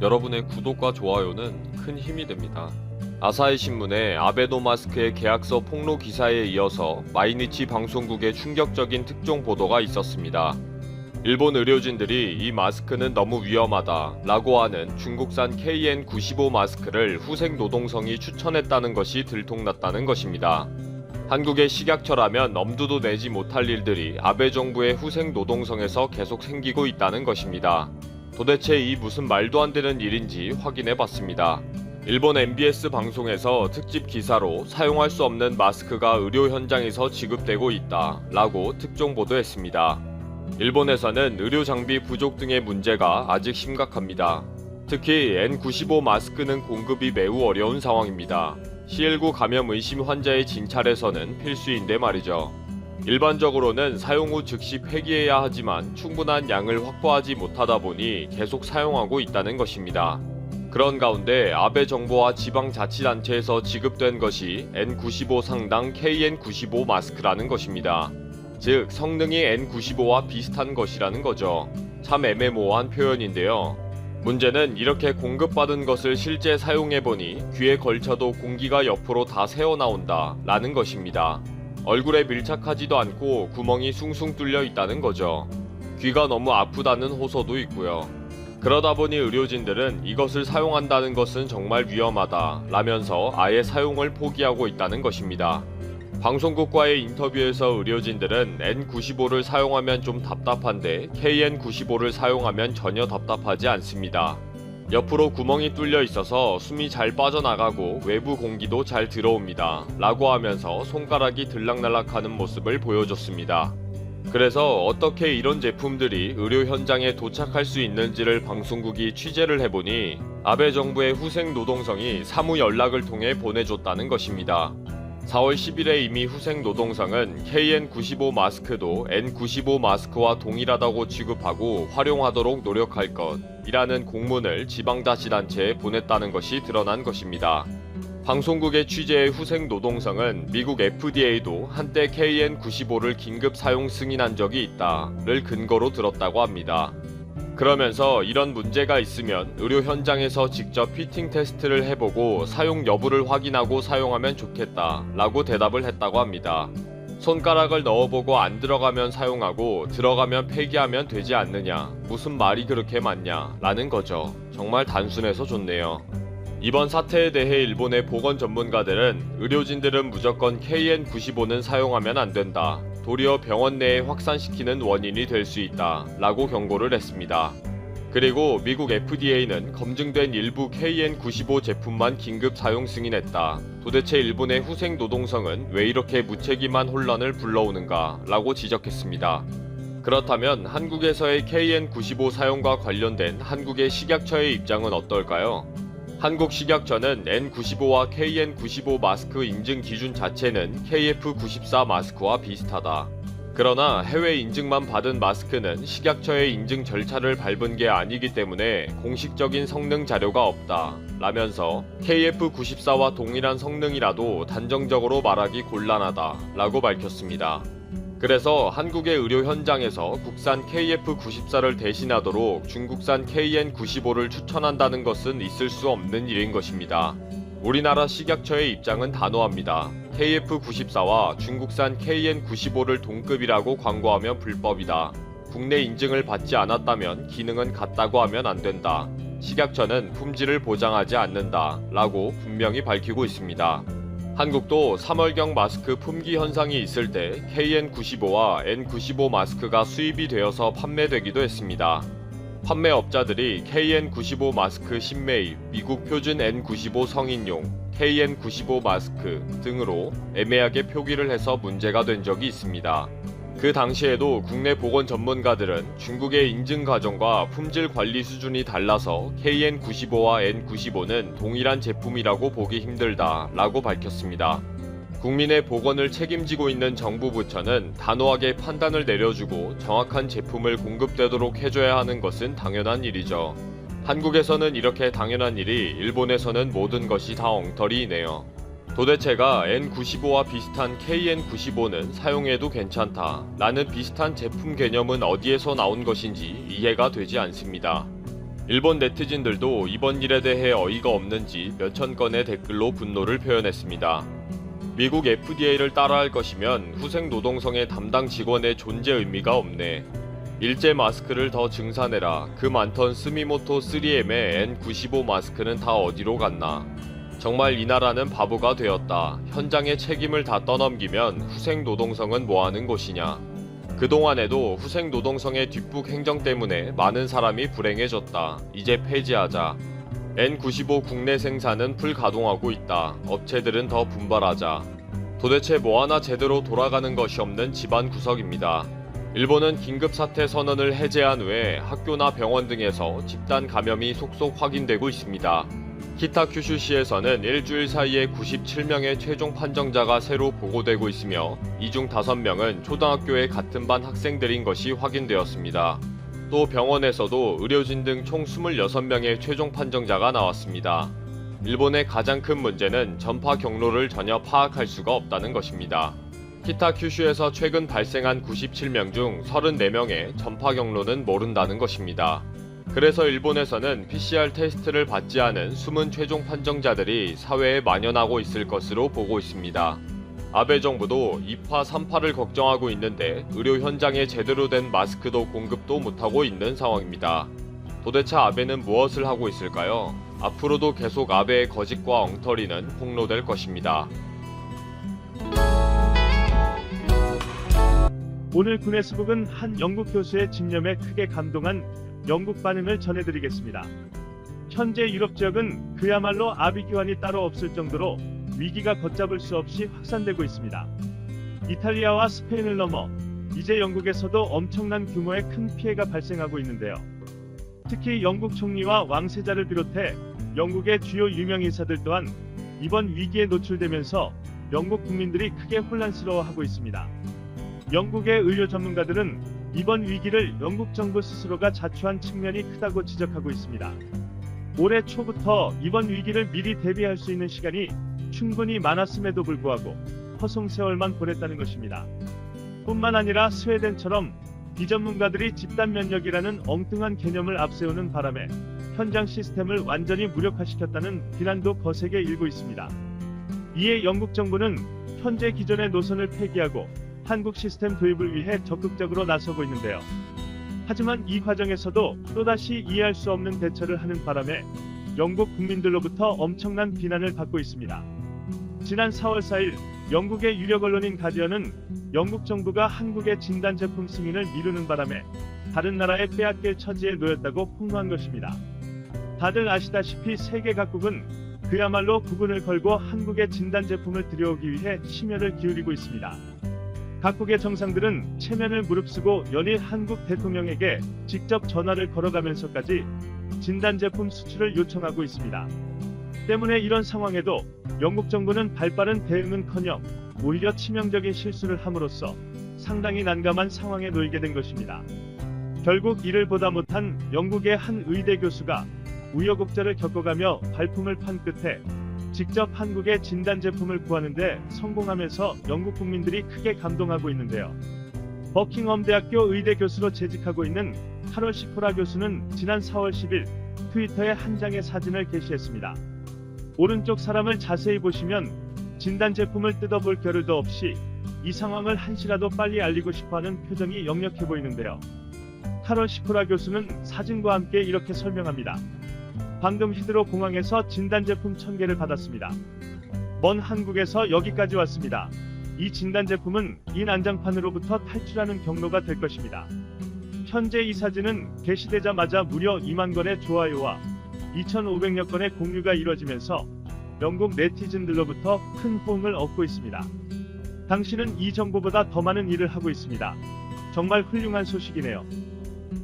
여러분의 구독과 좋아요는 큰 힘이 됩니다. 아사히 신문의 아베노 마스크의 계약서 폭로 기사에 이어서 마이니치 방송국의 충격적인 특종 보도가 있었습니다. 일본 의료진들이 이 마스크는 너무 위험하다 라고 하는 중국산 KN95 마스크를 후생 노동성이 추천했다는 것이 들통났다는 것입니다. 한국의 식약처라면 엄두도 내지 못할 일들이 아베 정부의 후생 노동성에서 계속 생기고 있다는 것입니다. 도대체 이 무슨 말도 안 되는 일인지 확인해 봤습니다. 일본 MBS 방송에서 특집 기사로 사용할 수 없는 마스크가 의료 현장에서 지급되고 있다 라고 특종 보도했습니다. 일본에서는 의료 장비 부족 등의 문제가 아직 심각합니다. 특히 N95 마스크는 공급이 매우 어려운 상황입니다. CL9 감염 의심 환자의 진찰에서는 필수인데 말이죠. 일반적으로는 사용 후 즉시 폐기해야 하지만 충분한 양을 확보하지 못하다 보니 계속 사용하고 있다는 것입니다. 그런 가운데 아베 정부와 지방자치단체에서 지급된 것이 N95 상당 KN95 마스크라는 것입니다. 즉 성능이 N95와 비슷한 것이라는 거죠. 참 애매모호한 표현인데요. 문제는 이렇게 공급받은 것을 실제 사용해보니 귀에 걸쳐도 공기가 옆으로 다 새어나온다 라는 것입니다. 얼굴에 밀착하지도 않고 구멍이 숭숭 뚫려 있다는 거죠. 귀가 너무 아프다는 호소도 있고요. 그러다 보니 의료진들은 이것을 사용한다는 것은 정말 위험하다 라면서 아예 사용을 포기하고 있다는 것입니다. 방송국과의 인터뷰에서 의료진들은 N95를 사용하면 좀 답답한데 KN95를 사용하면 전혀 답답하지 않습니다. 옆으로 구멍이 뚫려 있어서 숨이 잘 빠져나가고 외부 공기도 잘 들어옵니다. 라고 하면서 손가락이 들락날락하는 모습을 보여줬습니다. 그래서 어떻게 이런 제품들이 의료 현장에 도착할 수 있는지를 방송국이 취재를 해보니 아베 정부의 후생 노동성이 사무 연락을 통해 보내줬다는 것입니다. 4월 10일에 이미 후생 노동성은 KN95 마스크도 N95 마스크와 동일하다고 취급하고 활용하도록 노력할 것이라는 공문을 지방자치단체에 보냈다는 것이 드러난 것입니다. 방송국의 취재의 후생 노동성은 미국 FDA도 한때 KN95를 긴급 사용 승인한 적이 있다를 근거로 들었다고 합니다. 그러면서 이런 문제가 있으면 의료 현장에서 직접 피팅 테스트를 해보고 사용 여부를 확인하고 사용하면 좋겠다 라고 대답을 했다고 합니다. 손가락을 넣어보고 안 들어가면 사용하고 들어가면 폐기하면 되지 않느냐 무슨 말이 그렇게 많냐 라는 거죠. 정말 단순해서 좋네요. 이번 사태에 대해 일본의 보건 전문가들은 의료진들은 무조건 KN95는 사용하면 안 된다. 도리어 병원 내에 확산시키는 원인이 될 수 있다. 라고 경고를 했습니다. 그리고 미국 FDA는 검증된 일부 KN95 제품만 긴급 사용 승인했다. 도대체 일본의 후생 노동성은 왜 이렇게 무책임한 혼란을 불러오는가? 라고 지적했습니다. 그렇다면 한국에서의 KN95 사용과 관련된 한국의 식약처의 입장은 어떨까요? 한국식약처는 N95와 KN95 마스크 인증 기준 자체는 KF94 마스크와 비슷하다. 그러나 해외 인증만 받은 마스크는 식약처의 인증 절차를 밟은 게 아니기 때문에 공식적인 성능 자료가 없다. 라면서 KF94와 동일한 성능이라도 단정적으로 말하기 곤란하다. 라고 밝혔습니다. 그래서 한국의 의료 현장에서 국산 KF94를 대신하도록 중국산 KN95를 추천한다는 것은 있을 수 없는 일인 것입니다. 우리나라 식약처의 입장은 단호합니다. KF94와 중국산 KN95를 동급이라고 광고하면 불법이다. 국내 인증을 받지 않았다면 기능은 같다고 하면 안 된다. 식약처는 품질을 보장하지 않는다. 라고 분명히 밝히고 있습니다. 한국도 3월경 마스크 품귀 현상이 있을 때 KN95와 N95 마스크가 수입이 되어서 판매되기도 했습니다. 판매업자들이 KN95 마스크 신매입, 미국 표준 N95 성인용, KN95 마스크 등으로 애매하게 표기를 해서 문제가 된 적이 있습니다. 그 당시에도 국내 보건 전문가들은 중국의 인증 과정과 품질 관리 수준이 달라서 KN95와 N95는 동일한 제품이라고 보기 힘들다 라고 밝혔습니다. 국민의 보건을 책임지고 있는 정부 부처는 단호하게 판단을 내려주고 정확한 제품을 공급되도록 해줘야 하는 것은 당연한 일이죠. 한국에서는 이렇게 당연한 일이 일본에서는 모든 것이 다 엉터리이네요. 도대체가 N95와 비슷한 KN95는 사용해도 괜찮다. 라는 비슷한 제품 개념은 어디에서 나온 것인지 이해가 되지 않습니다. 일본 네티즌들도 이번 일에 대해 어이가 없는지 몇천 건의 댓글로 분노를 표현했습니다. 미국 FDA를 따라할 것이면 후생 노동성의 담당 직원의 존재 의미가 없네. 일제 마스크를 더 증산해라. 그 많던 스미모토 3M의 N95 마스크는 다 어디로 갔나. 정말 이 나라는 바보가 되었다. 현장의 책임을 다 떠넘기면 후생 노동성은 뭐하는 곳이냐. 그동안에도 후생 노동성의 뒷북 행정 때문에 많은 사람이 불행해졌다. 이제 폐지하자. N95 국내 생산은 불가동하고 있다. 업체들은 더 분발하자. 도대체 뭐 하나 제대로 돌아가는 것이 없는 집안 구석입니다. 일본은 긴급사태 선언을 해제한 후에 학교나 병원 등에서 집단 감염이 속속 확인되고 있습니다. 키타 큐슈시에서는 일주일 사이에 97명의 최종 판정자가 새로 보고되고 있으며 이 중 5명은 초등학교의 같은 반 학생들인 것이 확인되었습니다. 또 병원에서도 의료진 등 총 26명의 최종 판정자가 나왔습니다. 일본의 가장 큰 문제는 전파 경로를 전혀 파악할 수가 없다는 것입니다. 키타 큐슈에서 최근 발생한 97명 중 34명의 전파 경로는 모른다는 것입니다. 그래서 일본에서는 PCR 테스트를 받지 않은 숨은 최종 판정자들이 사회에 만연하고 있을 것으로 보고 있습니다. 아베 정부도 2파, 3파를 걱정하고 있는데 의료 현장에 제대로 된 마스크도 공급도 못하고 있는 상황입니다. 도대체 아베는 무엇을 하고 있을까요? 앞으로도 계속 아베의 거짓과 엉터리는 폭로될 것입니다. 오늘 수국은 한 영국 교수의 집념에 크게 감동한 영국 반응을 전해드리겠습니다. 현재 유럽 지역은 그야말로 아비규환이 따로 없을 정도로 위기가 걷잡을 수 없이 확산되고 있습니다. 이탈리아와 스페인을 넘어 이제 영국에서도 엄청난 규모의 큰 피해가 발생하고 있는데요. 특히 영국 총리와 왕세자를 비롯해 영국의 주요 유명 인사들 또한 이번 위기에 노출되면서 영국 국민들이 크게 혼란스러워하고 있습니다. 영국의 의료 전문가들은 이번 위기를 영국 정부 스스로가 자초한 측면이 크다고 지적하고 있습니다. 올해 초부터 이번 위기를 미리 대비할 수 있는 시간이 충분히 많았음에도 불구하고 허송 세월만 보냈다는 것입니다. 뿐만 아니라 스웨덴처럼 비전문가들이 집단 면역이라는 엉뚱한 개념을 앞세우는 바람에 현장 시스템을 완전히 무력화시켰다는 비난도 거세게 일고 있습니다. 이에 영국 정부는 현재 기존의 노선을 폐기하고 한국 시스템 도입을 위해 적극적으로 나서고 있는데요. 하지만 이 과정에서도 또다시 이해할 수 없는 대처를 하는 바람에 영국 국민들로부터 엄청난 비난을 받고 있습니다. 지난 4월 4일 영국의 유력 언론인 가디언은 영국 정부가 한국의 진단 제품 승인을 미루는 바람에 다른 나라에 빼앗길 처지에 놓였다고 폭로한 것입니다. 다들 아시다시피 세계 각국은 그야말로 구분을 걸고 한국의 진단 제품을 들여오기 위해 심혈을 기울이고 있습니다. 각국의 정상들은 체면을 무릅쓰고 연일 한국 대통령에게 직접 전화를 걸어가면서까지 진단 제품 수출을 요청하고 있습니다. 때문에 이런 상황에도 영국 정부는 발빠른 대응은커녕 오히려 치명적인 실수를 함으로써 상당히 난감한 상황에 놓이게 된 것입니다. 결국 이를 보다 못한 영국의 한 의대 교수가 우여곡절을 겪어가며 발품을 판 끝에 직접 한국의 진단 제품을 구하는데 성공하면서 영국 국민들이 크게 감동하고 있는데요. 버킹엄 대학교 의대 교수로 재직하고 있는 카롤 시코라 교수는 지난 4월 10일 트위터에 한 장의 사진을 게시했습니다. 오른쪽 사람을 자세히 보시면 진단 제품을 뜯어볼 겨를도 없이 이 상황을 한시라도 빨리 알리고 싶어하는 표정이 역력해 보이는데요. 카롤 시코라 교수는 사진과 함께 이렇게 설명합니다. 방금 히드로 공항에서 진단 제품 1000개를 받았습니다. 먼 한국에서 여기까지 왔습니다. 이 진단 제품은 이 난장판으로부터 탈출하는 경로가 될 것입니다. 현재 이 사진은 게시되자마자 무려 2만 건의 좋아요와 2,500여 건의 공유가 이뤄지면서 영국 네티즌들로부터 큰 호응을 얻고 있습니다. 당신은 이 정보보다 더 많은 일을 하고 있습니다. 정말 훌륭한 소식이네요.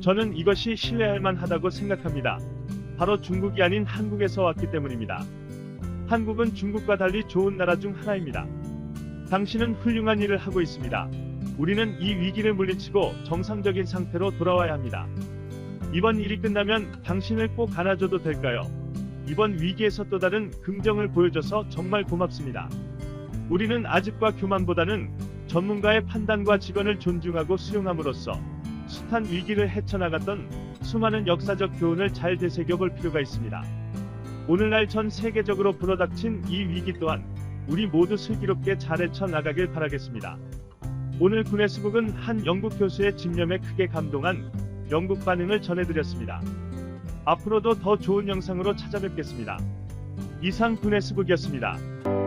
저는 이것이 신뢰할 만하다고 생각합니다. 바로 중국이 아닌 한국에서 왔기 때문입니다. 한국은 중국과 달리 좋은 나라 중 하나입니다. 당신은 훌륭한 일을 하고 있습니다. 우리는 이 위기를 물리치고 정상적인 상태로 돌아와야 합니다. 이번 일이 끝나면 당신을 꼭 안아줘도 될까요? 이번 위기에서 또 다른 긍정을 보여줘서 정말 고맙습니다. 우리는 아집과 교만보다는 전문가의 판단과 직원을 존중하고 수용함으로써 숱한 위기를 헤쳐나갔던 수많은 역사적 교훈을 잘 되새겨 볼 필요가 있습니다. 오늘날 전 세계적으로 불어닥친 이 위기 또한 우리 모두 슬기롭게 잘 헤쳐 나가길 바라겠습니다. 오늘 구네스북은 한 영국 교수의 집념에 크게 감동한 영국 반응을 전해드렸습니다. 앞으로도 더 좋은 영상으로 찾아뵙겠습니다. 이상 구네스북이었습니다.